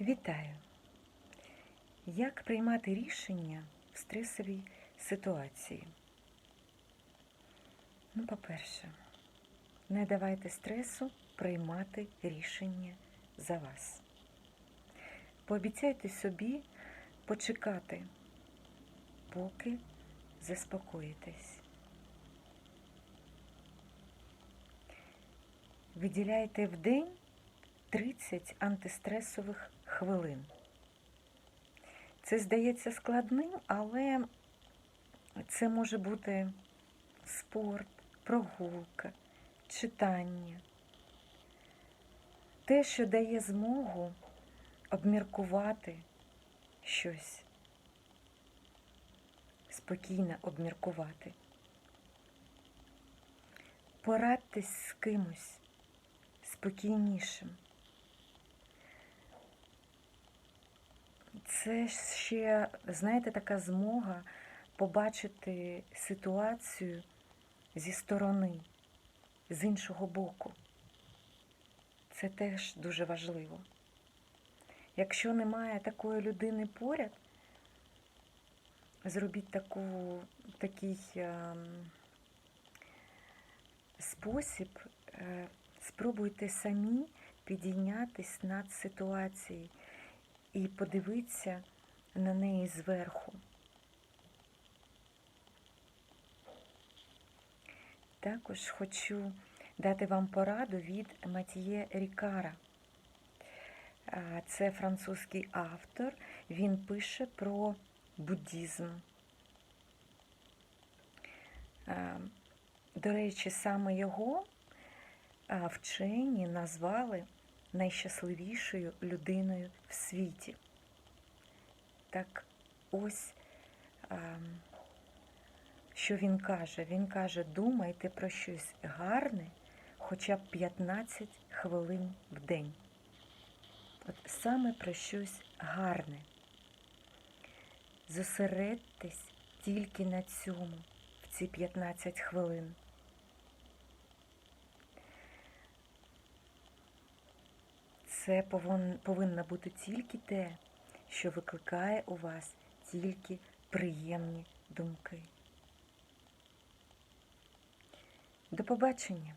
Вітаю! Як приймати рішення в стресовій ситуації? Ну, по-перше, не давайте стресу приймати рішення за вас. Пообіцяйте собі почекати, поки заспокоїтесь. Виділяйте в день 30 антистресових хвилин. Це здається складним, але це може бути спорт, прогулка, читання. Те, що дає змогу обміркувати щось, спокійно обміркувати. Порадьтесь з кимось спокійнішим. Це ще, знаєте, така змога побачити ситуацію зі сторони, з іншого боку. Це теж дуже важливо. Якщо немає такої людини поряд, зробіть таку, такий е, спосіб, е, спробуйте самі підійнятись над ситуацією і подивитися на неї зверху. Також хочу дати вам пораду від Матіє Рікара. Це французький автор. Він пише про буддізм. До речі, саме його вчені назвали найщасливішою людиною в світі. Так ось, що він каже? Він каже, думайте про щось гарне хоча б 15 хвилин в день. От саме про щось гарне. Зосередьтесь тільки на цьому в ці 15 хвилин. Це повин- повинно бути тільки те, що викликає у вас тільки приємні думки. До побачення!